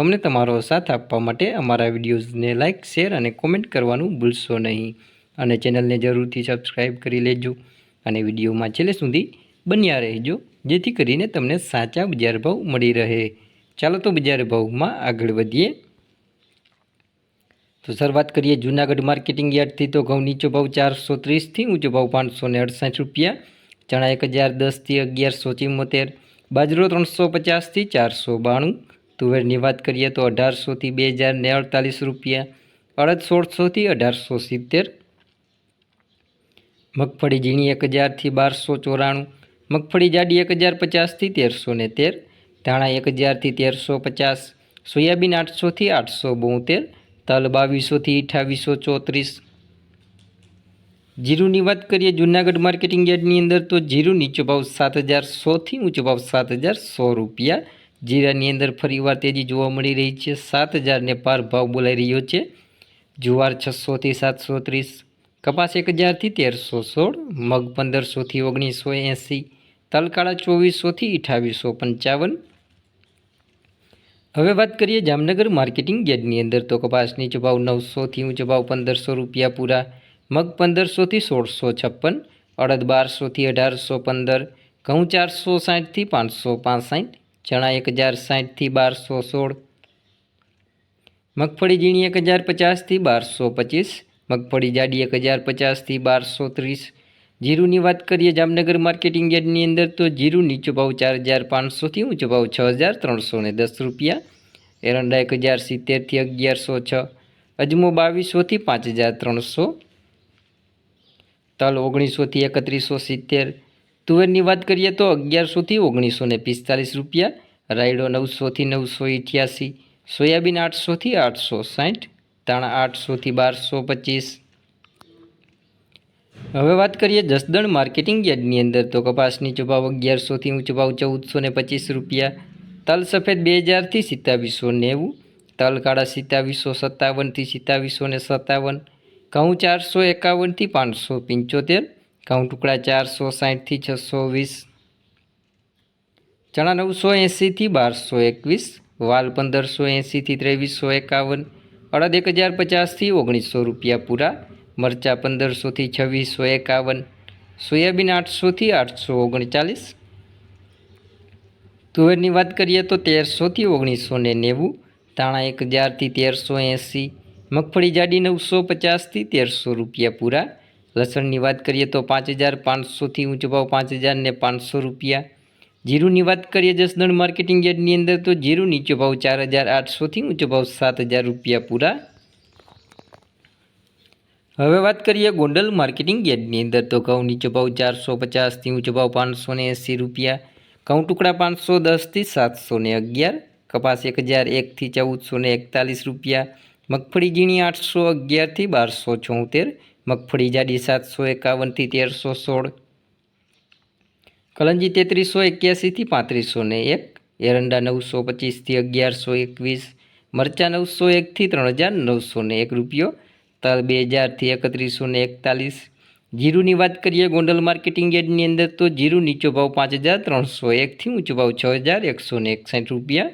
અમને તમારો સાથ આપવા માટે અમારા વિડીયોઝને લાઇક શેર અને કોમેન્ટ કરવાનું ભૂલશો નહીં. અને ચેનલને જરૂરથી સબસ્ક્રાઈબ કરી લેજો. અને વિડીયોમાં છેલ્લે સુધી બન્યા રહેજો, જેથી કરીને તમને સાચા બજાર ભાવ મળી રહે. ચાલો તો બજાર ભાવમાં આગળ વધીએ. તો શરૂઆત કરીએ જૂનાગઢ માર્કેટિંગ યાર્ડથી. તો ઘઉં નીચો ભાવ ચારસો ત્રીસથી, ઊંચો ભાવ પાંચસો ને અડસઠ રૂપિયા. ચણા એક હજાર દસથી અગિયારસો ચિમ્મોતેર. બાજરો ત્રણસો પચાસથી ચારસો બાણું. તુવેરની વાત કરીએ તો અઢારસોથી બે હજાર ને અડતાલીસ રૂપિયા, અડદ સોળસોથી અઢારસો સિત્તેર, મગફળી ઝીણી એક હજારથી બારસો ચોરાણું, મગફળી જાડી એક હજાર પચાસથી તેરસો ને તેર, ધાણા એક હજારથી તેરસો પચાસ, સોયાબીન આઠસોથી આઠસો બોતેર, તલ બાવીસોથી અઠાવીસો ચોત્રીસ. જીરુની વાત કરીએ જૂનાગઢ માર્કેટિંગ યાર્ડની અંદર તો જીરું નીચો ભાવ સાત હજાર સોથી ઊંચો ભાવ સાત હજાર સો રૂપિયા જીરાની અંદર ફરીવાર તેજી જોવા મળી રહી છે. સાત હજારને પાર ભાવ બોલાઈ રહ્યો છે. જુવાર છસોથી સાતસો ત્રીસ, કપાસ એક હજારથી તેરસો સોળ, મગ પંદરસોથી ઓગણીસો એંસી, તલકાળા ચોવીસોથી અઠાવીસો પંચાવન. હવે વાત કરીએ જામનગર માર્કેટિંગ યાર્ડની અંદર તો કપાસ નીચો નવસોથી ઊંચો ભાવ પંદરસો રૂપિયા પૂરા, મગ પંદરસોથી સોળસો છપ્પન, અડદ બારસોથી અઢારસો પંદર, ઘઉં ચારસો સાઠથી પાંચસો પાંસઠ ચણા એક હજાર સાઠથી બારસો સોળ, મગફળી ઝીણી એક હજાર પચાસથી બારસો પચીસ, મગફળી જાડી એક હજાર પચાસથી બારસો ત્રીસ. જીરુની વાત કરીએ જામનગર માર્કેટિંગ યાર્ડની અંદર તો જીરું નીચો ભાવ ચાર હજાર પાંચસોથી ઊંચો ભાવ છ હજાર ત્રણસો ને દસ રૂપિયા. એરંડા એક હજાર સિત્તેરથી અગિયારસો છ, અજમો બાવીસોથી પાંચ હજાર ત્રણસો, તલ ઓગણીસોથી એકત્રીસો સિત્તેર તુવેરની વાત કરીએ તો અગિયારસોથી ઓગણીસો ને પિસ્તાલીસ રૂપિયા, રાયડો નવસોથી નવસો અઠ્યાસી સોયાબીન આઠસોથી આઠસો સાઠ તાણા આઠસોથી બારસો પચીસ. હવે વાત કરીએ જસદણ માર્કેટિંગ યાર્ડની અંદર તો કપાસની ચુભાવ અગિયારસોથી ઊંચો ભાવ ચૌદસો ને પચીસ રૂપિયા, તલ સફેદ બે હજારથી સિત્તાવીસો નેવું, તલ કાળા સિત્તાવીસો સત્તાવનથી સિત્તાવીસો ને સત્તાવન, ઘઉં ચારસો એકાવનથી પાંચસો પંચોતેર ઘઉં ટુકડા ચારસો સાઠથી છસો વીસ. ચણા નવસો એંસીથી બારસો એકવીસ. વાલ પંદરસો એંસીથી ત્રેવીસો એકાવન. અડદ એક હજાર પચાસથી ઓગણીસો રૂપિયા પૂરા. મરચાં પંદરસોથી છવ્વીસો એકાવન. સોયાબીન આઠસોથી આઠસો ઓગણચાલીસ. તુવેરની વાત કરીએ તો તેરસોથી ઓગણીસો ને નેવું. ધાણા એક હજારથી તેરસો એંસી. મગફળી જાડી નવસો પચાસથી તેરસો રૂપિયા પૂરા. લસણની વાત કરીએ તો પાંચ હજાર પાંચસોથી ઊંચો ભાવ પાંચ હજાર ને પાંચસો રૂપિયા. જીરુની વાત કરીએ જસદણ માર્કેટિંગ યાર્ડની અંદર તો જીરું નીચો ભાવ ચાર હજાર આઠસોથી ઊંચો ભાવ સાત હજાર રૂપિયા પૂરા. હવે વાત કરીએ ગોંડલ માર્કેટિંગ યાર્ડની અંદર તો ઘઉં નીચો ભાવ ચારસો પચાસથી ઊંચો ભાવ પાંચસો ને એંસી રૂપિયા. ઘઉં ટુકડા પાંચસો દસથી સાતસો ને અગિયાર. કપાસ એક હજાર એકથી ચૌદસો ને એકતાલીસ રૂપિયા. મગફળી ઝીણી આઠસો અગિયારથી બારસો છોતેર. મગફળી જાડી સાતસો એકાવનથી તેરસો સોળ. કલંજી તેત્રીસો એક્યાસીથી પાંત્રીસો ને એક. એરંડા નવસો પચીસથી અગિયારસો એકવીસ. મરચાં નવસો એકથી ત્રણ હજાર નવસો ને એક રૂપિયો. તલ બે હજારથી એકત્રીસો ને એકતાલીસ. જીરુની વાત કરીએ ગોંડલ માર્કેટિંગ યાર્ડની અંદર તો જીરું નીચો ભાવ પાંચ હજાર ત્રણસો એકથી ઊંચો ભાવ છ હજાર એકસો ને એકસાઠ રૂપિયા.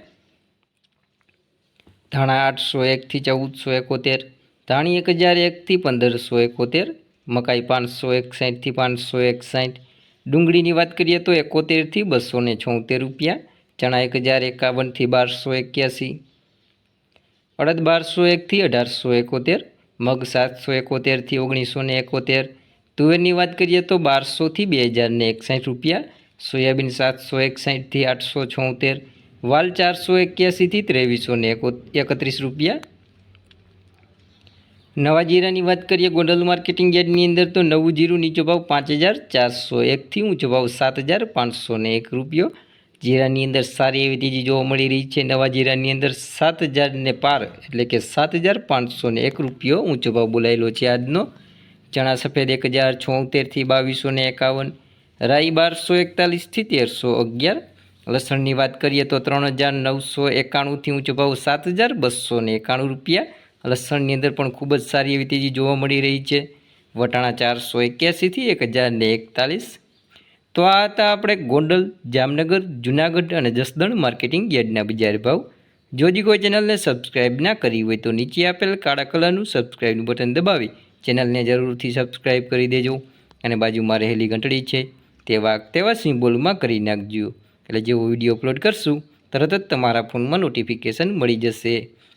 ધાણા આઠસો એકથી ચૌદસો એકોતેર. ધાણી એક હજાર એકથી પંદરસો એકોતેર, મકાઈ પાંચસો એકસાઠથી પાંચસો એકસાઠ. ડુંગળીની વાત કરીએ તો એકોતેરથી બસો ને છોતેર રૂપિયા, ચણા એક હજાર એકાવનથી બારસો એક્યાસી. અડદ બારસો એકથી અઢારસો એકોતેર, મગ સાતસો એકોતેરથી ઓગણીસો ને એકોતેર. તુવેરની વાત કરીએ તો બારસોથી બે હજાર ને એકસાઠ રૂપિયા, સોયાબીન સાતસો એકસાઠથી આઠસો છોતેર, વાલ ચારસો એક્યાસીથી ત્રેવીસો ને એકત્રીસ રૂપિયા નવા જીરાની વાત કરીએ, ગોંડલ માર્કેટિંગ યાર્ડની અંદર તો નવું જીરું નીચો ભાવ પાંચ હજાર ચારસો એકથી ઊંચો ભાવ સાત હજાર પાંચસો ને એક રૂપિયો. જીરાની અંદર સારી એવી તેજી જોવા મળી રહી છે. નવા જીરાની અંદર સાત હજારને પાર એટલે કે સાત હજાર પાંચસો ને એક રૂપિયો ઊંચો ભાવ બોલાયેલો છે આજનો. ચણા સફેદ એક હજાર છોતેરથી બાવીસો ને એકાવન. રાઈ બારસો એકતાલીસથી તેરસો અગિયાર. લસણની વાત કરીએ તો ત્રણ હજાર નવસો એકાણુંથી ઊંચો ભાવ સાત હજાર બસો એકાણું રૂપિયા. લસણની અંદર પણ ખૂબ જ સારી એવી તેજી જોવા મળી રહી છે. વટાણા ચારસો એક્યાસીથી એક હજારને એકતાલીસ. તો આ હતા આપણે ગોંડલ, જામનગર, જુનાગઢ અને જસદણ માર્કેટિંગ યાર્ડના બજાર ભાવ. જો હજી કોઈ ચેનલને સબસ્ક્રાઇબ ના કરી હોય તો નીચે આપેલ કાળા કલરનું સબસ્ક્રાઇબનું બટન દબાવી ચેનલને જરૂરથી સબસ્ક્રાઇબ કરી દેજો. અને બાજુમાં રહેલી ઘંટડી છે તેવા તેવા સિમ્બોલમાં કરી નાખજો. એટલે જેવો વીડિયો અપલોડ કરશું, તરત જ તમારા ફોનમાં નોટિફિકેશન મળી જશે.